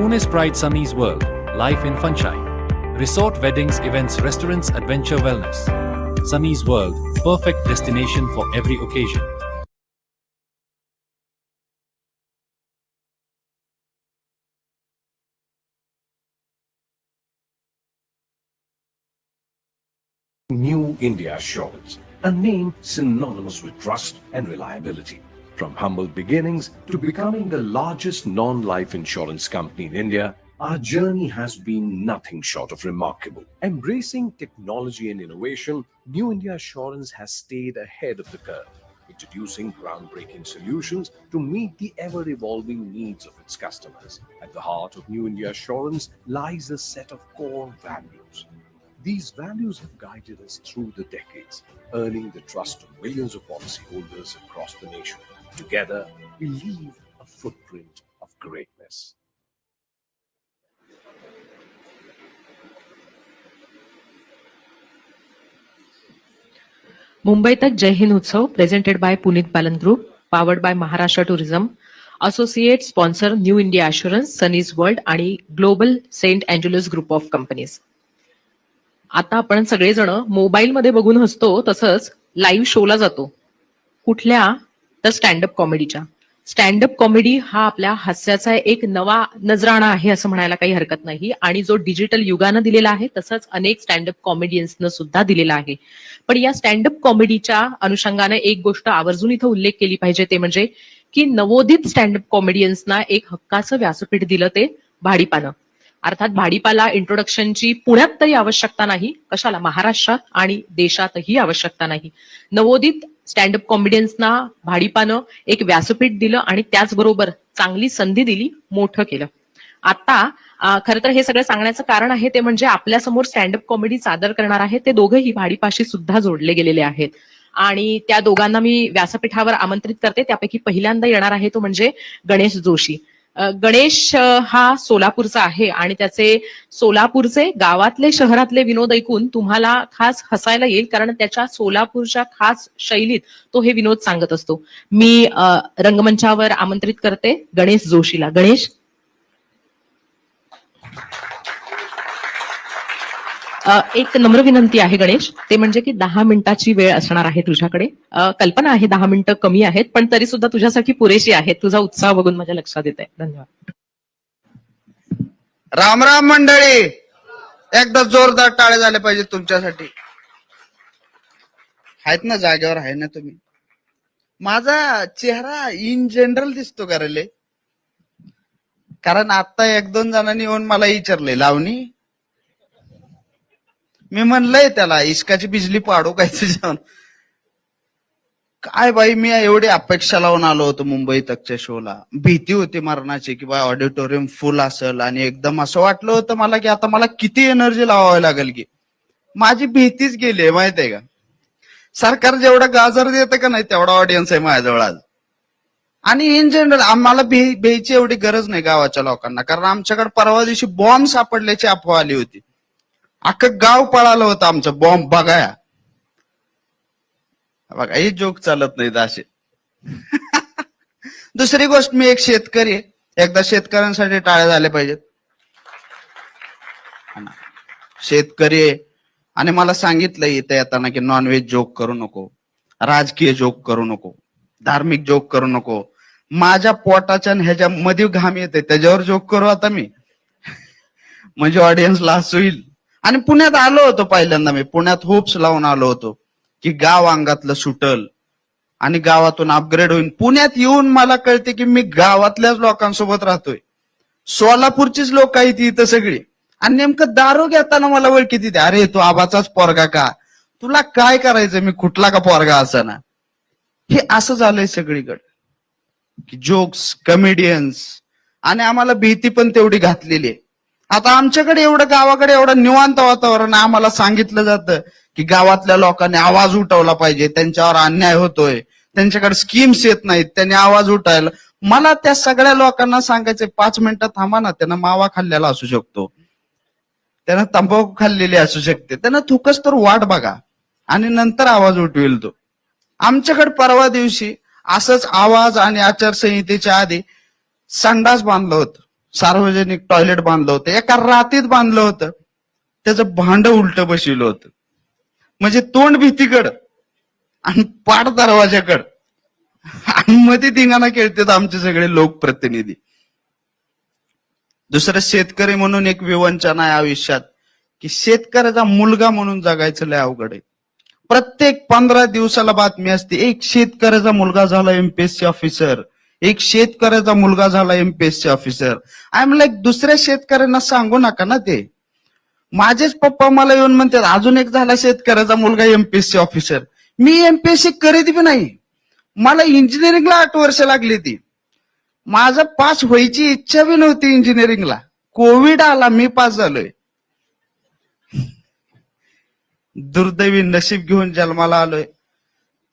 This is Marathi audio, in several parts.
Pune's Pride Sunny's World, Life in Funshine. Resort weddings, events, restaurants, adventure wellness. Sunny's World, perfect destination for every occasion. New India Assurance, a name synonymous with trust and reliability. From humble beginnings to becoming the largest non life insurance company in India, our journey has been nothing short of remarkable. Embracing technology and innovation, New India Assurance has stayed ahead of the curve, introducing groundbreaking solutions to meet the ever evolving needs of its customers. At the heart of New India Assurance lies a set of core values these values have guided us through the decades, earning the trust of millions of policyholders across the nation. Together, we leave a footprint of greatness. Mumbai तक जय हिंद उत्सव presented by Puneet Palan group powered by Maharashtra tourism associate sponsor new India assurance Sunny's world आणि global saint Angelos group of companies आता आपण सगळेजण मोबाईलमध्ये बघून हसतो तसंच लाईव्ह शोला जातो कुठल्या तर स्टँडअप कॉमेडीच्या. स्टँडअप कॉमेडी हा आपल्या हास्याचा एक नवा नजराणा आहे असं म्हणायला काही हरकत नाही. आणि जो डिजिटल युगानं दिलेला आहे तसंच अनेक स्टँडअप कॉमेडियन्सनं सुद्धा दिलेला आहे. पण या स्टँडअप कॉमेडीच्या अनुषंगाने एक गोष्ट आवर्जून इथं उल्लेख केली पाहिजे ते म्हणजे की नवोदित स्टँडअप कॉमेडियन्सना एक हक्काचं व्यासपीठ दिलं ते भाडीपानं. अर्थात भाडीपाला इंट्रोडक्शनची पुण्यात तरी आवश्यकता नाही कशाला? महाराष्ट्रात आणि देशातही आवश्यकता नाही. नवोदित स्टँडअप कॉमेडियन्सना भाडीपानं एक व्यासपीठ दिलं आणि त्याचबरोबर चांगली संधी दिली मोठं केलं. आता खरं तर हे सगळं सांगण्याचं कारण आहे ते म्हणजे आपल्यासमोर स्टँडअप कॉमेडी सादर करणार आहे ते दोघंही भाडीपाशी सुद्धा जोडले गेलेले आहेत. आणि त्या दोघांना मी व्यासपीठावर आमंत्रित करते त्यापैकी पहिल्यांदा येणार आहे तो म्हणजे गणेश जोशी. गणेश हा सोलापूरचा आहे आणि त्याचे सोलापूरचे गावातले शहरातले विनोद ऐकून तुम्हाला खास हसायला येईल कारण त्याच्या सोलापूरच्या खास शैलीत तो हे विनोद सांगत असतो. मी रंगमंचावर आमंत्रित करते गणेश जोशीला. गणेश? एक नम्र विनंती आहे गणेश. ते म्हणजे की दहा मिनिटाची वेळ असणार आहे तुझ्याकडे. कल्पना आहे दहा मिनिटं कमी आहेत पण तरी सुद्धा तुझ्यासाठी पुरेशी आहे तुझा उत्साह बघून माझ्या लक्षात येत आहे धन्यवाद. राम राम मंडळी. एकदा जोरदार टाळे झाले पाहिजे तुमच्यासाठी. आहेत ना जागेवर आहे ना तुम्ही. माझा चेहरा इन जनरल दिसतो का रे कारण आता एक दोन जणांनी येऊन मला विचारले लावणी मी म्हणलंय त्याला इश्काची बिजली पाडू काय तुझ्या काय बाई मी एवढी अपेक्षा लावून आलो होतो मुंबई तकच्या शोला. भीती होती मरणाची की बा ऑडिटोरियम फुल असेल आणि एकदम असं वाटलं होतं मला की आता मला किती एनर्जी लावावी लागेल की. माझी भीतीच गेली आहे माहितीये का? सरकार जेवढं गाजर देतं का नाही तेवढा ऑडियन्स आहे माझ्याजवळ आज. आणि इन जनरल आम्हाला भे भेची एवढी गरज नाही गावाच्या लोकांना कारण आमच्याकडे परवा दिवशी बॉम्ब सापडल्याची अफवा आली होती. अख्खं गाव पळालं होतं आमचं बॉम्ब बघाया. बघा हे जोक चालत नाहीत असे. दुसरी गोष्ट मी एक शेतकरी आहे. एकदा शेतकऱ्यांसाठी टाळे झाले पाहिजेत. शेतकरी आहे. आणि मला सांगितलं इथे येताना की नॉनव्हेज जोक करू नको. राजकीय जोक करू नको. धार्मिक जोक करू नको. माझ्या पोटाच्या आणि ह्याच्या मध्ये घाम येते त्याच्यावर जोक करू आता मी. म्हणजे ऑडियन्सला हसू येईल आणि पुण्यात आलो होतो पहिल्यांदा मी. पुण्यात होप्स लावून आलो होतो की गाव अंगातलं सुटल आणि गावातून अपग्रेड होईल पुण्यात येऊन मला कळते की मी गावातल्याच लोकांसोबत राहतोय. सोलापूरचीच लोक आहेत इथं सगळी. आणि नेमकं दारू घेताना मला ओळखी तिथे अरे तू आबाचाच पोरगा का? तुला काय करायचं मी कुठला का पोरगा असाना? हे असं झालंय सगळीकडे. की जोक्स कमेडियन्स आणि आम्हाला भीती पण तेवढी घातलेली आहे. आता आमच्याकडे एवढं गावाकडे एवढं निवांत वातावरण आम्हाला सांगितलं जातं की गावातल्या लोकांनी आवाज उठवला पाहिजे त्यांच्यावर अन्याय होतोय त्यांच्याकडे स्कीम्स येत नाहीत त्यांनी आवाज उठायला मला त्या सगळ्या लोकांना सांगायचे पाच मिनिटं थांबा ना त्यांना मावा खाल्लेला असू शकतो. त्यांना तंबाखू खाल्लेली असू शकते. त्यांना थुकस तर वाट बघा. आणि नंतर आवाज उठवेल तो. आमच्याकडे परवा दिवशी असंच आवाज आणि आचारसंहितेच्या आधी संडास बांधलं होतं. सार्वजनिक टॉयलेट बांधलं होतं. एका रातीत बांधलं होतं. त्याचं भांड उलट बसविलं होतं. म्हणजे तोंड भीतीकड आणि पाठ दरवाजाकड आणि मध्ये धिंगाणा खेळतात आमचे सगळे लोकप्रतिनिधी. दुसरं शेतकरी म्हणून एक विवंचना आहे आयुष्यात की शेतकऱ्याचा मुलगा म्हणून जगायचं लय अवघड आहे. प्रत्येक पंधरा दिवसाला बातमी असते एक शेतकऱ्याचा मुलगा झाला एमपीएससी ऑफिसर एक शेतकऱ्याचा मुलगा झाला MPSC officer I am like दुसऱ्या शेतकऱ्यांना सांगू नका ना ते. माझेच पप्पा मला येऊन म्हणतात अजून एक झाला शेतकऱ्याचा मुलगा एमपीएससी ऑफिसर मी एमपीएससी करीत बी नाही. मला इंजिनिअरिंगला आठ वर्ष लागली ती. माझं पास व्हायची इच्छा बी नव्हती इंजिनिअरिंगला कोविड आला मी पास झालोय. दुर्दैवी नशीब घेऊन जन्माला आलोय.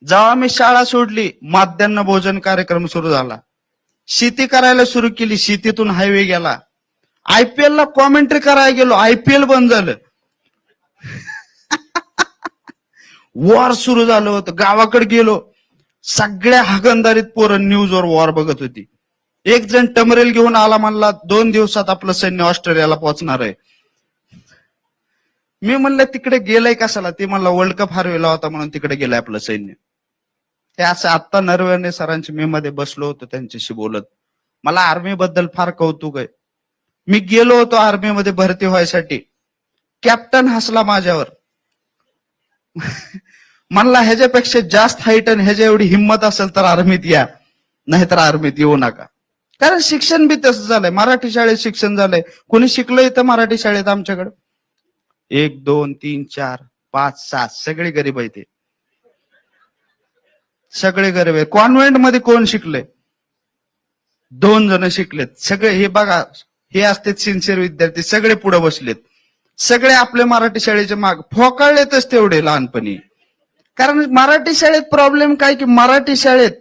जेव्हा मी शाळा सोडली माध्यान्ह भोजन कार्यक्रम सुरू झाला. शेती करायला सुरू केली शेतीतून हायवे गेला. आयपीएल ला कॉमेंट्री करायला गेलो आयपीएल बंद झालं. वॉर सुरू झालं होतं. गावाकडे गेलो. सगळ्या हगंदारीत पोरं न्यूजवर वॉर बघत होती. एक जण टमरेल घेऊन आला म्हणला दोन दिवसात आपलं सैन्य ऑस्ट्रेलियाला पोहोचणार आहे. मी म्हणलं तिकडे गेलंय कशाला? ते म्हणलं वर्ल्ड कप हरविला होता म्हणून तिकडे गेलंय आपलं सैन्य. हे असं आत्ता नरवणे सरांच्या मी मध्ये बसलो होतो त्यांच्याशी बोलत. मला आर्मी बद्दल फार कौतुक आहे. मी गेलो होतो आर्मी मध्ये भरती व्हायसाठी. कॅप्टन हसला माझ्यावर. म्हणला ह्याच्यापेक्षा जास्त हाईट आणि ह्याच्या एवढी हिंमत असेल तर आर्मीत या. नाहीतर आर्मीत येऊ नका. कारण शिक्षण बी तसं झालंय. मराठी शाळेत शिक्षण झालंय. कोणी शिकलं इथं मराठी शाळेत आमच्याकडे? एक दोन तीन चार पाच सात सगळे गरीब आहेत ते. सगळे गरीब आहे कॉन्व्हेंटमध्ये कोण शिकले? दोन जण शिकलेत. सगळे हे बघा हे असते सिन्सिअर विद्यार्थी. सगळे पुढे बसलेत. सगळे आपले मराठी शाळेचे माग फोकाळलेतच तेवढे लहानपणी. कारण मराठी शाळेत प्रॉब्लेम काय की मराठी शाळेत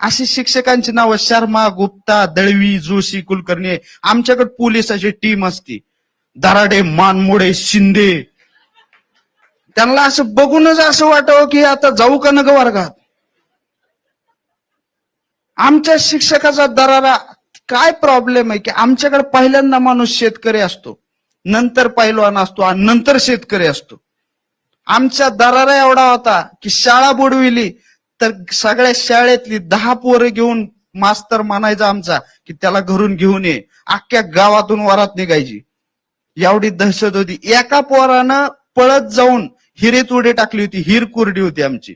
अशी शिक्षकांची नावं शर्मा गुप्ता दळवी जोशी कुलकर्णी आमच्याकडे पोलिसाची टीम असती. दराडे मानमोडे शिंदे. त्यांना असं बघूनच असं वाटावं की आता जाऊ का नग वर्गात? आमच्या शिक्षकाचा दरारा काय प्रॉब्लेम आहे की आमच्याकडे पहिल्यांदा माणूस शेतकरी असतो. नंतर पहिलवान असतो आणि नंतर शेतकरी असतो. आमचा दरारा एवढा होता की शाळा बुडविली तर सगळ्या शाळेतली दहा पोरं घेऊन मास्तर म्हणायचा आमचा की त्याला घरून घेऊन ये. अख्ख्या गावातून वरात निघायची. एवढी दहशत होती. एका पोरानं पळत जाऊन हिरेत उडी टाकली होती हिर कुरडी होती आमची.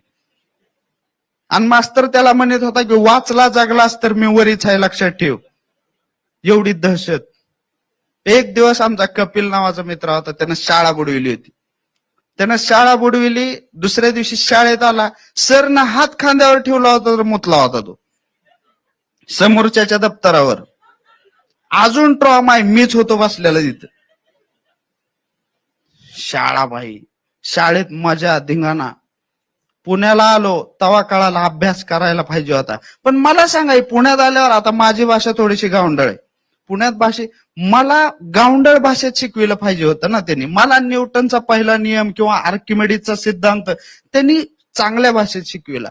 आणि मास्तर त्याला म्हणत होता की वाचला जागलास तर मी वरीच आहे लक्षात ठेव. एवढी दहशत. एक दिवस आमचा कपिल नावाचा मित्र होता त्यानं शाळा बुडविली होती. त्यानं शाळा बुडविली दुसऱ्या दिवशी शाळेत आला. सरनं हात खांद्यावर ठेवला होता तर मुतला होता तो. समोरच्याच्या दप्तरावर. अजून ट्रॉमा आहे मीच होतो बसलेला तिथं. शाळा बाई शाळेत मजा धिंगाणा. पुण्याला आलो तवा काळाला अभ्यास करायला पाहिजे होता. पण मला सांगा पुण्यात आल्यावर आता माझी भाषा थोडीशी गावंडळ आहे. पुण्यात भाषे मला गावंडळ भाषेत शिकविलं पाहिजे होतं ना त्यांनी. मला न्यूटनचा पहिला नियम किंवा आर्किमेडीचा सिद्धांत त्यांनी चांगल्या भाषेत शिकविला.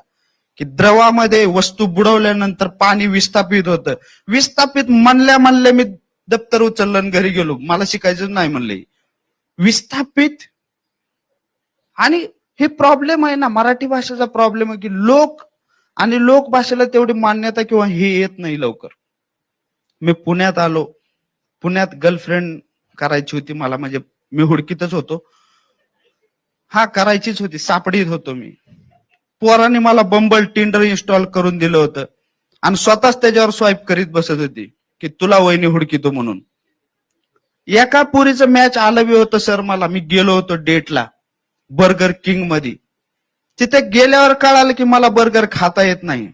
की द्रवामध्ये वस्तू बुडवल्यानंतर पाणी विस्थापित होतं. विस्थापित म्हणल्या म्हणल्या मी दप्तर उचललं घरी गेलो. मला शिकायचं नाही म्हणले विस्थापित आणि हे प्रॉब्लेम आहे ना मराठी भाषेचा प्रॉब्लेम आहे की लोक आणि लोक भाषेला तेवढी मान्यता किंवा हे येत नाही लवकर. मी पुण्यात आलो पुण्यात गर्लफ्रेंड करायची होती मला म्हणजे मी हुडकीतच होतो. हा करायचीच होती सापडीत होतो मी. पोराने मला बंबल टिंडर इन्स्टॉल करून दिलं होतं. आणि स्वतःच त्याच्यावर स्वाईप करीत बसत होती की तुला वहिनी हुडकितो म्हणून. एका पुरीचं मॅच आलं बी होतं सर मला. मी गेलो होतो डेटला बर्गर किंगमध्ये तिथे गेल्यावर कळालं की मला बर्गर खाता येत नाही.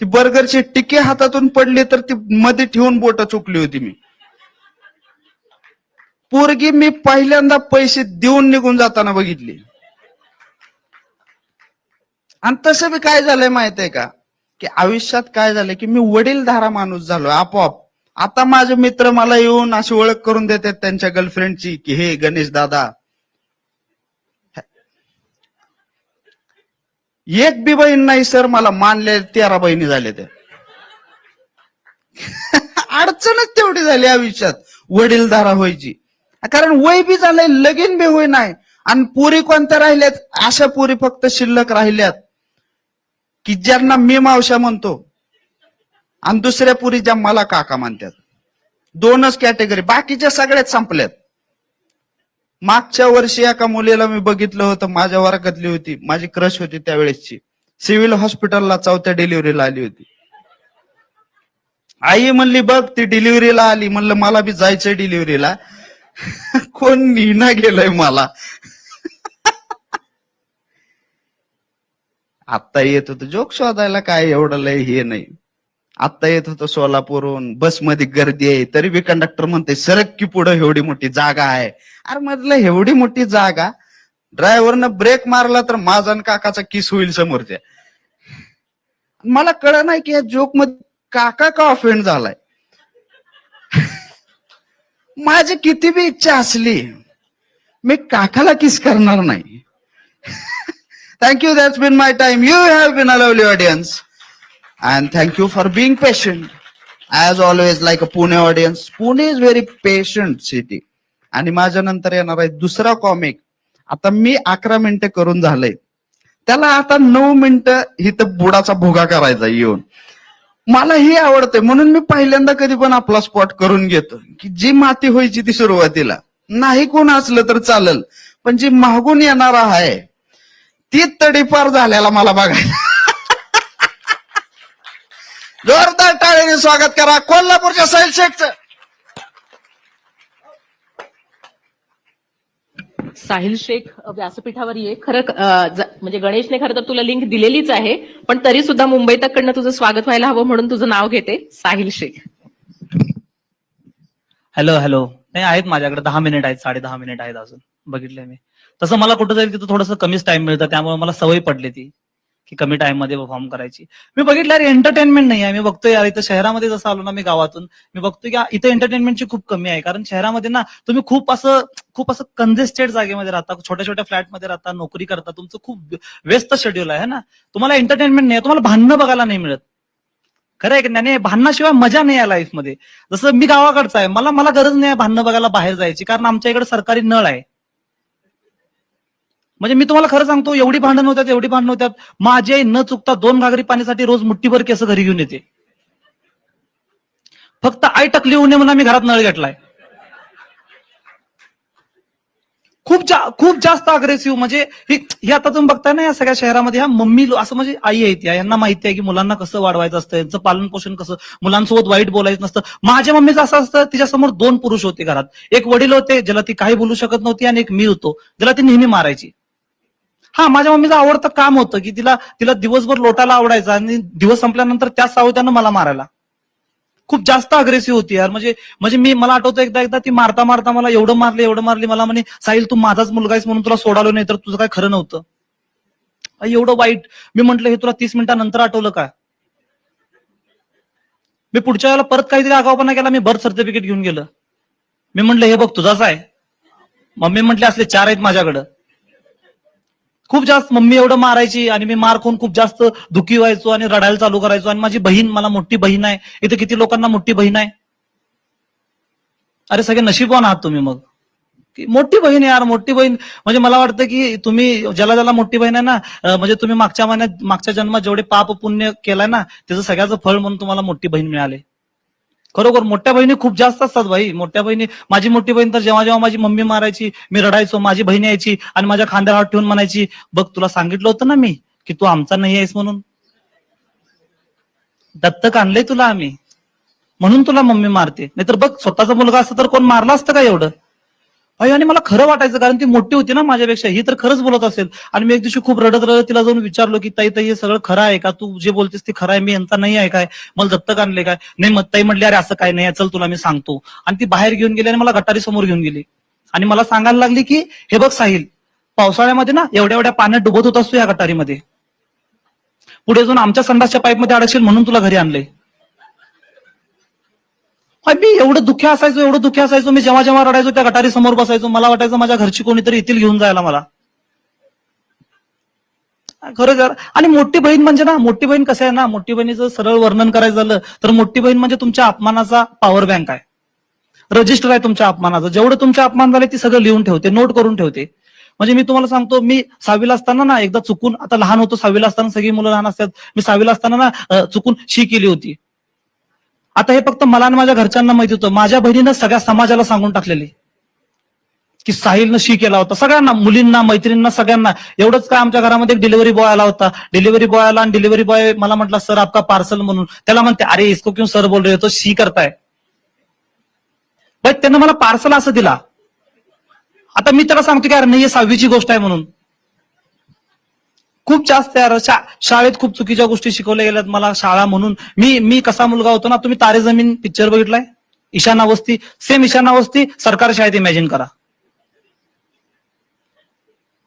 ती बर्गरची टिके हातातून पडली तर ती मध्ये ठेवून बोट चुकली होती मी. पोरगी मी पहिल्यांदा पैसे देऊन निघून जाताना बघितली. आणि तसं बी काय झालंय माहीत आहे का? की आयुष्यात काय झालंय की मी वडीलधारा माणूस झालोय आपोआप. आता माझे मित्र मला येऊन अशी ओळख करून देतात त्यांच्या गर्लफ्रेंडची की हे गणेश दादा एक बी बहीण नाही सर मला मानले तेरा बहिणी झाल्या त्या अडचणच तेवढी झाली आयुष्यात वडीलधारा व्हायची. कारण वय बी झालंय लगीन बी होई नाही. आणि पुरी कोणत्या राहिल्यात? अशा पुरी फक्त शिल्लक राहिल्यात. की ज्यांना मी मावशा म्हणतो आणि दुसऱ्या पुरी ज्या मला काका म्हणतात दोनच कॅटेगरी बाकीच्या सगळ्यात संपल्यात. मागच्या वर्षी एका मुलीला मी बघितलं होतं माझ्या वर्गातली होती माझी क्रश होती त्यावेळेसची. सिव्हिल हॉस्पिटलला चौथ्या डिलिव्हरीला आली होती. आई म्हणली बघ ती डिलिव्हरीला आली. म्हणलं मला बी जायचंय डिलिव्हरीला. कोण निना गेलंय मला. आत्ता येत होतं जोक शोधायला काय एवढं लय हे नाही. आत्ता येत होतं सोलापूरहून बसमध्ये गर्दी आहे तरी बी कंडक्टर म्हणते सरक की पुढं एवढी मोठी जागा आहे. अरे म्हटलं एवढी मोठी जागा? ड्रायव्हरनं ब्रेक मारला तर माझा आणि काकाचा किस होईल समोरच्या. मला कळ नाही की या जोकमध्ये काका का ऑफेंड झालाय? माझी किती बी इच्छा असली मी काकाला किस करणार नाही. Thank you that's been my time you have been a lovely audience and you for being patient. As always, like a Pune audience Pune is very patient city आणि माझ्या नंतर येणार आहे दुसरा कॉमिक आता मी अकरा मिनिटं करून झालंय त्याला आता नऊ मिनिटं इथं बुडाचा भोगा करायचा येऊन. मला हे आवडतंय. म्हणून मी पहिल्यांदा कधी पण आपला स्पॉट करून घेतो. की जी माती व्हायची ती सुरुवातीला. नाही कोण असलं तर चालेल. पण जी मागून येणार आहे ती तडीपार झाल्याला मला बघायला जोरदार टाळीने स्वागत करा. कोल्हापूरच्या साहिल शेखचं साहिल शेख व्यासपीठावर ये. खरं म्हणजे गणेशने खरं तर तुला लिंक दिलेलीच आहे पण तरी सुद्धा मुंबई तकडनं तुझं स्वागत व्हायला हवं म्हणून तुझं नाव घेते साहिल शेख. हॅलो हॅलो नाही आहेत माझ्याकडे. दहा मिनिट आहेत साडे दहा मिनिट आहेत अजून. बघितलंय मी. तसं मला कुठं जाईल तिथं थोडंसं कमीच टाइम मिळतं त्यामुळे मला सवय पडली ती. की कमी टाइममध्ये परफॉर्म करायची. मी बघितलं यार एंटरटेनमेंट नाही आहे. मी बघतोय यार इथं शहरामध्ये जसं आलो ना मी गावातून मी बघतोय की इथं एंटरटेनमेंटची खूप कमी आहे. कारण शहरामध्ये ना तुम्ही खूप असं खूप असं कंजेस्टेड जागेमध्ये राहता छोट्या छोट्या फ्लॅटमध्ये राहता नोकरी करता तुमचं खूप व्यस्त शेड्यूल आहे ना? तुम्हाला एंटरटेनमेंट नाही तुम्हाला भांडणं बघायला नाही मिळत. खरं आहे की नाही? भांडणाशिवाय मजा नाही आहे लाईफमध्ये जसं मी गावाकडचा आहे मला मला गरज नाही आहे भांडणं बघायला बाहेर जायची कारण आमच्या इकडे सरकारी नळ आहे. म्हणजे मी तुम्हाला खरं सांगतो एवढी भांडण होतात एवढी भांडण होतात. माझी आई न चुकता दोन घागरी पाण्यासाठी रोज मुठ्ठीभर केस घरी घेऊन येते. फक्त आई टकली होऊ नये म्हणून आम्ही घरात नळ घेतलाय. खूप जा, खूप जास्त अग्रेसिव्ह म्हणजे हे आता तुम्ही बघताय ना या सगळ्या शहरामध्ये ह्या मम्मी असं म्हणजे आई आहेत या यांना माहिती आहे की मुलांना कसं वाढवायचं असतं यांचं पालन पोषण कसं मुलांसोबत वाईट बोलायचं नसतं. माझ्या मम्मीचं असं असतं तिच्यासमोर दोन पुरुष होते घरात. एक वडील होते ज्याला ती काही बोलू शकत नव्हती आणि एक मी होतो ज्याला ती नेहमी मारायची. हा माझ्या मम्मीचं आवडतं काम होतं की तिला तिला दिवसभर लोटायला आवडायचं आणि दिवस संपल्यानंतर त्याच सावत्यानं मला मारायला. खूप जास्त अग्रेसिव्ह होती यार. म्हणजे म्हणजे मी मला आठवतं एकदा एकदा ती मारता मारता मला एवढं मारले एवढं मारली मला म्हणे साहिल तू माझाच मुलगा आहेस म्हणून तुला सोडालो नाही तर तुझं काय खरं नव्हतं. एवढं वाईट. मी म्हंटल हे तुला तीस मिनिटानंतर आठवलं का? मी पुढच्या वेळेला परत काहीतरी आगावपणा केला मी बर्थ सर्टिफिकेट घेऊन गेलं. मी म्हंटल हे बघ तुझाच आहे. मम्मी म्हटले असले चार आहेत माझ्याकडं. खूप जास्त मम्मी एवढं मारायची आणि मी मार खाऊन खूप जास्त दुखी व्हायचो आणि रडायला चालू करायचो. आणि माझी बहीण मला मोठी बहीण आहे. इथे किती लोकांना मोठी बहीण आहे? अरे सगळे नशीबवान आहात तुम्ही मग. मोठी बहीण आहे यार मोठी बहीण. म्हणजे मला वाटतं की तुम्ही ज्याला ज्याला मोठी बहीण आहे ना म्हणजे तुम्ही मागच्या महिन्यात मागच्या जन्मात जेवढे पाप पुण्य केलाय ना त्याचं सगळ्याचं फळ म्हणून तुम्हाला मोठी बहीण मिळाली. खरोखर मोठ्या बहिणी खूप जास्त असतात भाई. मोठ्या बहिणी माझी मोठी बहीण तर जेव्हा जेव्हा माझी मम्मी मारायची मी रडायचो माझी बहीण यायची आणि माझ्या खांद्यावर हात ठेवून म्हणायची बघ तुला सांगितलं होतं ना मी की तू आमचा नाही आहेस म्हणून. दत्तक आणलंय तुला आम्ही. म्हणून तुला मम्मी मारते. नाहीतर बघ स्वतःचा मुलगा असता तर कोण मारला असतं का एवढं? अय, आणि मला खरं वाटायचं कारण ती मोठी होती ना माझ्यापेक्षा ही तर खरंच बोलत असेल. आणि मी एक दिवशी खूप रडत रडत तिला जाऊन विचारलो की ताई ताई हे सगळं खरं आहे का? तू जे बोलतेस ते खरं आहे मी यांचा नाही आहे काय? मला दत्तक आणले काय? नाही मग ताई म्हणली अरे असं काय नाही चल तुला मी सांगतो. आणि ती बाहेर घेऊन गेली आणि मला गटारी समोर घेऊन गेली. आणि मला सांगायला लागली की हे बघ साहिल पावसाळ्यामध्ये ना एवढ्या एवढ्या पाण्यात डुबत होत असतो या गटारीमध्ये. पुढे जाऊन आमच्या संडासच्या पाईपमध्ये अडकशील म्हणून तुला घरी आणलंय. मी एवढं दुःखी असायचो एवढं दुःखी असायचो मी जेव्हा जेव्हा रडायचो त्या गटारी समोर बसायचो. मला वाटायचं माझ्या घरची कोणीतरी येथील घेऊन जायला मला. खरं जर आणि मोठी बहीण म्हणजे ना मोठी बहीण कसं आहे ना मोठी बहिणीचं सरळ वर्णन करायचं झालं तर मोठी बहीण म्हणजे तुमच्या अपमानाचा पॉवर बँक आहे. रजिस्टर आहे तुमच्या अपमानाचं. जेवढं तुमचे अपमान झाले ती सगळं लिहून ठेवते नोट करून ठेवते. म्हणजे मी तुम्हाला सांगतो मी सहावीला असताना ना एकदा चुकून आता लहान होतो सहावीला असताना सगळी मुलं लहान असतात. मी सहावीला असताना ना चुकून शी केली होती. आता हे फक्त मला आणि माझ्या घरच्यांना माहिती होतं. माझ्या बहिणीनं सगळ्या समाजाला सांगून टाकलेली. की साहिलनं शी केला होता. सगळ्यांना मुलींना मैत्रिणींना सगळ्यांना. एवढंच काय आमच्या घरामध्ये एक डिलिव्हरी बॉय आला होता. डिलिव्हरी बॉय आला आणि डिलिव्हरी बॉय मला म्हटला सर आपका पार्सल म्हणून. त्याला म्हणते अरे इसको क्यों सर बोल रहे हो? तो शी करताय. बट त्यानं मला पार्सल असं दिला. आता मी त्याला सांगतो की अरे नाही सहावीची गोष्ट आहे म्हणून. खूप जास्त यार शाळेत खूप चुकीच्या गोष्टी शिकवल्या गेल्यात मला शाळा म्हणून. मी मी कसा मुलगा होतो ना तुम्ही तारे जमीन पिक्चर बघितलाय? ईशान अवस्थी सेम ईशान अवस्थी सरकारी शाळेत इमॅजिन करा.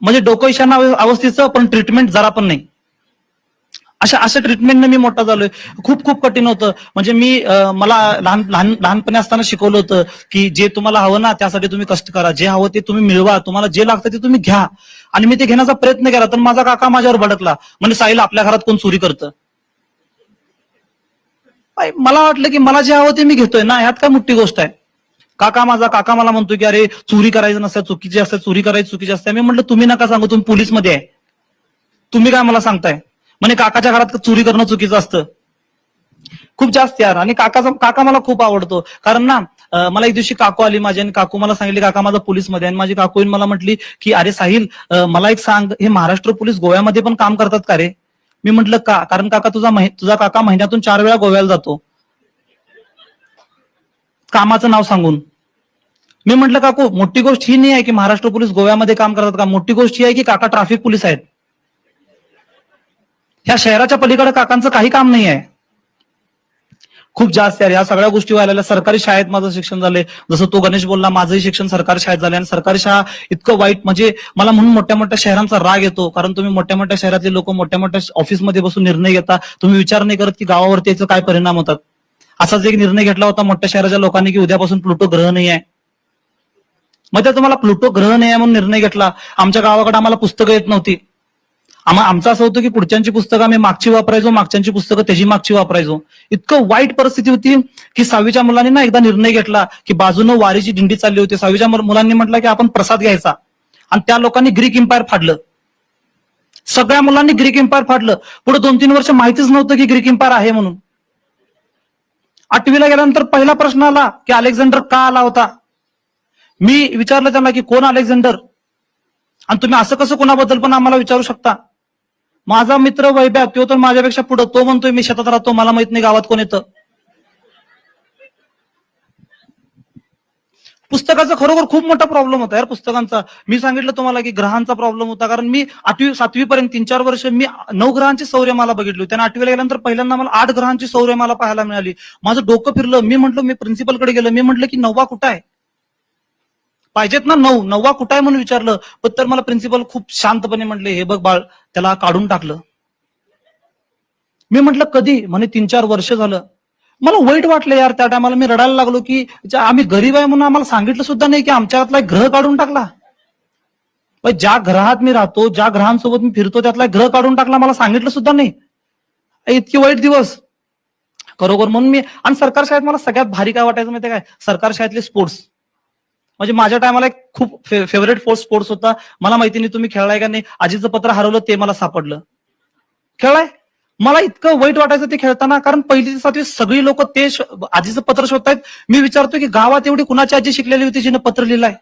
म्हणजे डोकं ईशान अवस्थेचं पण ट्रीटमेंट जरा पण नाही. अशा अशा ट्रीटमेंटने मी मोठा झालोय. खूप खूप कठीण होतं. म्हणजे मी मला लहान लहान लहानपणी असताना शिकवलं होतं की जे तुम्हाला हवं ना त्यासाठी तुम्ही कष्ट करा. जे हवं ते तुम्ही मिळवा. तुम्हाला जे लागतं ते तुम्ही घ्या. आणि मी ते घेण्याचा प्रयत्न केला तर माझा काका माझ्यावर भडकला. म्हणजे साईल आपल्या घरात कोण चोरी करतं? मला वाटलं की मला जे हवं ते मी घेतोय. ना ह्यात काय मोठी गोष्ट आहे. काका माझा काका मला म्हणतो की अरे चोरी करायचं नसतं चुकीची असते चोरी करायची चुकीची असते. मी म्हटलं तुम्ही नका सांगू तुम्ही पोलीसमध्ये आहे. तुम्ही काय मला सांगताय? म्हणे काकाच्या घरात चोरी करणं चुकीचं असतं. खूप जास्त यार. आणि काकाचा काका मला खूप आवडतो. कारण ना मला एक दिवशी काकू आली माझी आणि काकू मला सांगितली काका माझा पोलीसमध्ये आणि माझी काकू मला म्हटली की अरे साहिल मला एक सांग हे महाराष्ट्र पोलीस गोव्यामध्ये पण काम करतात का रे? मी म्हंटल का? कारण काका तुझा तुझा काका महिन्यातून चार वेळा गोव्याला जातो. कामाचं नाव सांगून. मी म्हंटल काकू मोठी गोष्ट ही नाही आहे की महाराष्ट्र पोलीस गोव्यामध्ये काम करतात का? मोठी गोष्ट ही आहे की काका ट्रॅफिक पोलीस आहेत. ह्या शहराच्या पलीकडे काकांचं काही काम नाही आहे खूप जास्त यार या सगळ्या गोष्टी व्हायला सरकारी शाळेत माझं शिक्षण झालंय जसं तो गणेश बोलला माझंही शिक्षण सरकारी शाळेत झालंय आणि सरकारी शाळा इतकं वाईट म्हणजे मला म्हणून मोठ्या मोठ्या शहरांचा राग येतो. कारण तुम्ही मोठ्या मोठ्या शहरातले लोक मोठ्या मोठ्या ऑफिसमध्ये बसून निर्णय घेता. तुम्ही विचार नाही करत की गावावरती याचे काय परिणाम होतात. असाच एक निर्णय घेतला होता मोठ्या शहराच्या लोकांनी की उद्यापासून प्लुटो ग्रह नाही आहे मग त्या तुम्हाला प्लुटो ग्रह नाही आहे म्हणून निर्णय घेतला. आमच्या गावाकडे आम्हाला पुस्तकं येत नव्हती. आम्हा आमचं असं होतं की पुढच्यांची पुस्तकं आम्ही मागची वापरायचो मागच्यांची पुस्तकं त्याची मागची वापरायचो. इतकं वाईट परिस्थिती होती की सहावीच्या मुलांनी ना एकदा निर्णय घेतला की बाजूनं वारीची दिंडी चालली होती. सहावीच्या मुलांनी म्हटलं की आपण प्रसाद घ्यायचा. आणि त्या लोकांनी ग्रीक एम्पायर फाडलं. सगळ्या मुलांनी ग्रीक एम्पायर फाडलं. पुढे दोन तीन वर्ष माहितीच नव्हतं की ग्रीक एम्पायर आहे म्हणून. आठवीला गेल्यानंतर पहिला प्रश्न आला की अलेक्झांडर का आला होता? मी विचारलं त्यांना की कोण अलेक्झांडर? आणि तुम्ही असं कसं कोणाबद्दल पण आम्हाला विचारू शकता? माझा मित्र वैभ्या तो तर माझ्यापेक्षा पुढं तो म्हणतोय मी शेतात राहतो मला माहीत नाही गावात कोण येतं. पुस्तकाचा खरोखर खूप मोठा प्रॉब्लेम होता यार पुस्तकांचा. मी सांगितलं तुम्हाला की ग्रहांचा प्रॉब्लेम होता कारण मी आठवी सातवी पर्यंत तीन चार वर्ष मी नऊ ग्रहांची सौर्यमाला बघितली होती. आणि आठवीला गेल्यानंतर पहिल्यांदा मला आठ ग्रहांची सौर्य मला पाहायला मिळाली. माझं डोकं फिरलं. मी म्हंटल मी प्रिन्सिपलकडे गेलो. मी म्हटलं की नववा कुठं आहे? पाहिजेत ना नऊ. नववा कुठं आहे म्हणून विचारलं. पण तर मला प्रिन्सिपल खूप शांतपणे म्हटले हे बघ बाळ त्याला काढून टाकलं. मी म्हंटल कधी? म्हणे तीन चार वर्ष झालं. मला वाईट वाटलं यार त्या टायमाला मी रडायला लागलो की आम्ही गरीब आहे म्हणून आम्हाला सांगितलं सुद्धा नाही की आमच्या हातला ग्रह काढून टाकला. पण ज्या ग्रहात मी राहतो ज्या ग्रहांसोबत मी फिरतो त्यातला ग्रह काढून टाकला मला सांगितलं सुद्धा नाही. इतके वाईट दिवस. खरोखर म्हणून मी आणि सरकार शाळेत मला सगळ्यात भारी काय वाटायचं माहिती काय? सरकार शाळेतले स्पोर्ट्स म्हणजे माझ्या टायमाला एक खूप फेवरेट फोर्स स्पोर्ट्स होता. मला माहिती नाही तुम्ही खेळलाय का नाही. आजीचं पत्र हरवलं ते मला सापडलं. खेळलाय? मला इतकं वाईट वाटायचं ते खेळताना कारण पहिली ते सातवी सगळी लोक ते आजीचं पत्र शोधतायत. मी विचारतो की गावात एवढी कुणाची आजी शिकलेली होती जिने पत्र लिहिलंय?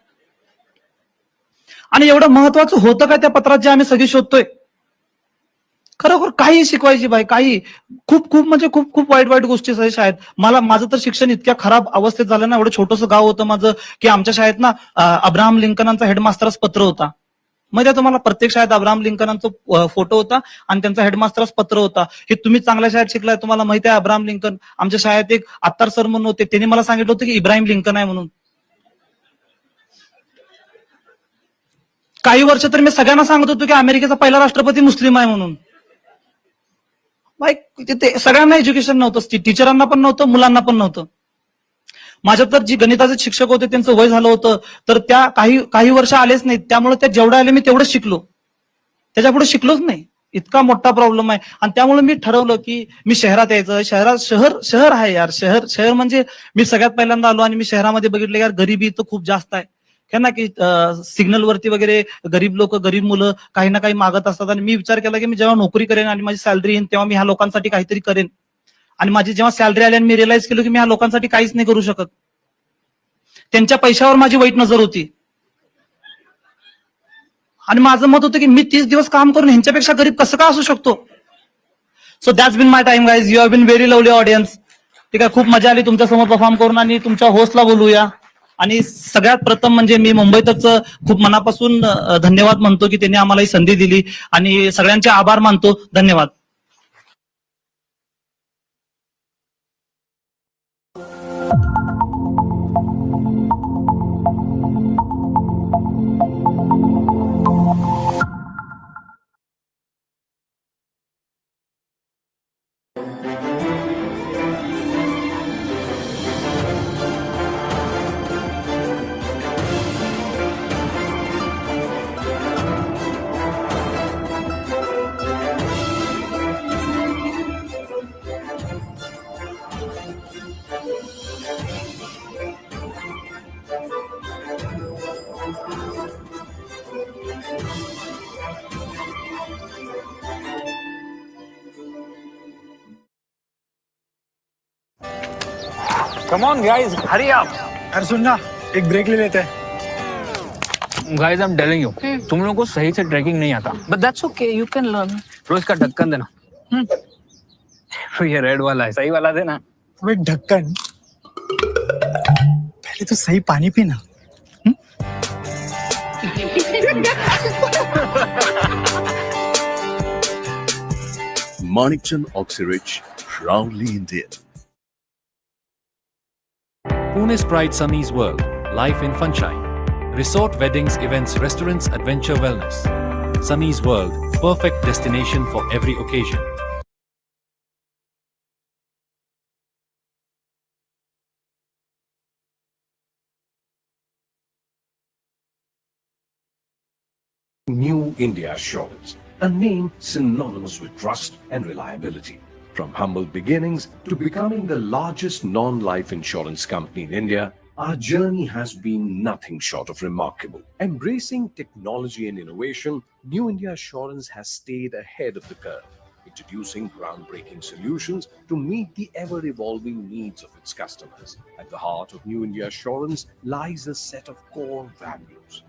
आणि एवढं महत्वाचं होतं का त्या पत्रात जे आम्ही सगळी शोधतोय? खरोखर काही शिकवायची बाई काही. खूप खूप म्हणजे खूप खूप वाईट वाईट गोष्टी असायच्या शाळेत. मला माझं तर शिक्षण इतक्या खराब अवस्थेत झालं ना एवढं छोटस गाव होतं माझं की आमच्या शाळेत ना अब्राहम लिंकनांचा हेडमास्टरच पत्र होता. म्हणजे तुम्हाला प्रत्येक शाळेत अब्राहम लिंकनांचा फोटो होता आणि त्यांचा हेडमास्टरच पत्र होता. हे तुम्ही चांगल्या शाळेत शिकलाय तुम्हाला माहिती आहे अब्राहम लिंकन. आमच्या शाळेत एक आत्तार सर म्हणून होते त्यांनी मला सांगितलं होतं की इब्राहिम लिंकन आहे म्हणून. काही वर्ष तर मी सगळ्यांना सांगत होतो की अमेरिकेचा पहिला राष्ट्रपती मुस्लिम आहे म्हणून. बाई, सगळ्यांना एज्युकेशन नव्हतं टीचरांना पण नव्हतं मुलांना पण नव्हतं. माझ्या तर जी गणिताचे शिक्षक होते त्यांचं वय झालं होतं तर त्या काही काही वर्ष आलेच नाहीत. त्यामुळे त्या जेवढ्या आले मी तेवढंच शिकलो. त्याच्या पुढे शिकलोच नाही. इतका मोठा प्रॉब्लेम आहे. आणि त्यामुळे मी ठरवलं की मी शहरात यायचं. शहरात शहर शहर आहे यार. शहर शहर म्हणजे मी सगळ्यात पहिल्यांदा आलो आणि मी शहरामध्ये बघितलं यार गरिबी तर खूप जास्त आहे. काय ना की सिग्नल वरती वगैरे गरीब लोक गरीब मुलं काही ना काही मागत असतात. आणि मी विचार केला की मी जेव्हा नोकरी करेन आणि माझी सॅलरी येईन तेव्हा मी ह्या लोकांसाठी काहीतरी करेन. आणि माझी जेव्हा सॅलरी आली आणि मी रिअलाइज केलं की मी ह्या लोकांसाठी काहीच नाही करू शकत. त्यांच्या पैशावर माझी वाईट नजर होती. आणि माझं मत होतं की मी तीस दिवस काम करून ह्यांच्यापेक्षा गरीब कसं का असू शकतो? So that's been my time guys you have been very lovely audience ठीक आहे खूप मजा आली तुमच्यासमोर परफॉर्म करून आणि तुमच्या होस्टला बोलूया. आणि सगळ्यात प्रथम म्हणजे मी मुंबईतच खूप मनापासून धन्यवाद म्हणतो की त्यांनी आम्हाला ही संधी दिली. आणि सगळ्यांचे आभार मानतो. धन्यवाद. you on, guys, hurry up. यार सुन ना एक ब्रेक ले लेते हैं। Guys, I'm telling you, तुम लोगों को सही से ट्रैकिंग नहीं आता। But that's okay you can learn रोज का ढक्कन देना। हम्म? ये रेड वाला है सही वाला देना। अब एक ढक्कन। पहले तो सही पानी पीना। Manikchand Oxyrich, proudly Indian. Pune's Pride Sunny's World, Life in Funshine. Resort weddings, events, restaurants, adventure wellness. Sunny's World, perfect destination for every occasion. New India Assurance, a name synonymous with trust and reliability. From humble beginnings to becoming the largest non-life insurance company in India, our journey has been nothing short of remarkable. Embracing technology and innovation, New India Assurance has stayed ahead of the curve, introducing groundbreaking solutions to meet the ever-evolving needs of its customers. At the heart of New India Assurance lies a set of core values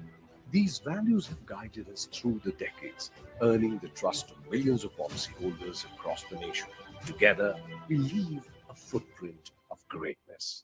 these values have guided us through the decades, earning the trust of millions of policyholders across the nation. Together, we leave a footprint of greatness.